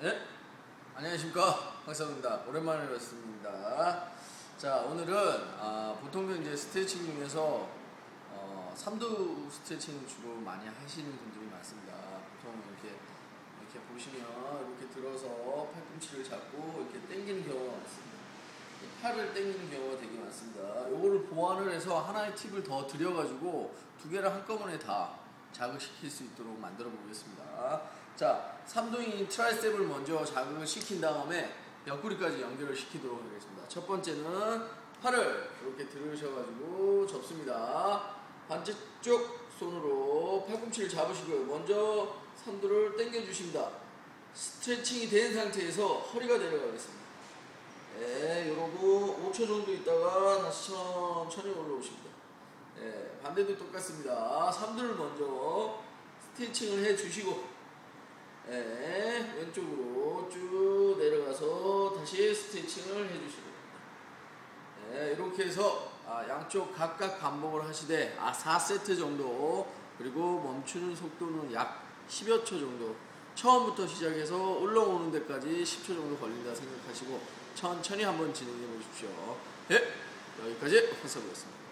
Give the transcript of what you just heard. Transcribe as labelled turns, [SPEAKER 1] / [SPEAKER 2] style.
[SPEAKER 1] 네? 안녕하십니까? 박사입니다. 오랜만에 뵙습니다. 자 오늘은 아, 보통 이제 스트레칭 중에서 어, 삼두 스트레칭 주로 많이 하시는 분들이 많습니다. 보통 이렇게 이렇게 보시면 이렇게 들어서 팔꿈치를 잡고 이렇게 당기는 경우가 많습니다. 이 팔을 당기는 경우가 되게 많습니다. 요거를 보완을 해서 하나의 팁을 더 드려가지고 두 개를 한꺼번에 다 자극시킬 수 있도록 만들어 보겠습니다 자, 삼두인 트라이셉을 먼저 자극을 시킨 다음에 옆구리까지 연결을 시키도록 하겠습니다. 첫 번째는 팔을 이렇게 들으셔가지고 접습니다. 반대쪽 손으로 팔꿈치를 잡으시고요. 먼저 삼두를 당겨주십니다. 스트레칭이 된 상태에서 허리가 내려가겠습니다. 네, 이러고 5초 정도 있다가 다시 천천히 올라오십니다. 네, 반대도 똑같습니다. 삼두를 먼저 스트레칭을 해주시고 네, 왼쪽으로 쭉 내려가서 다시 스트레칭을 해주시고. 네, 이렇게 해서 아, 양쪽 각각 반복을 하시되 아, 4세트 정도 그리고 멈추는 속도는 약 10여 초 정도. 처음부터 시작해서 올라오는 데까지 10초 정도 걸린다 생각하시고 천천히 한번 진행해 보십시오. 네, 여기까지 해서보겠습니다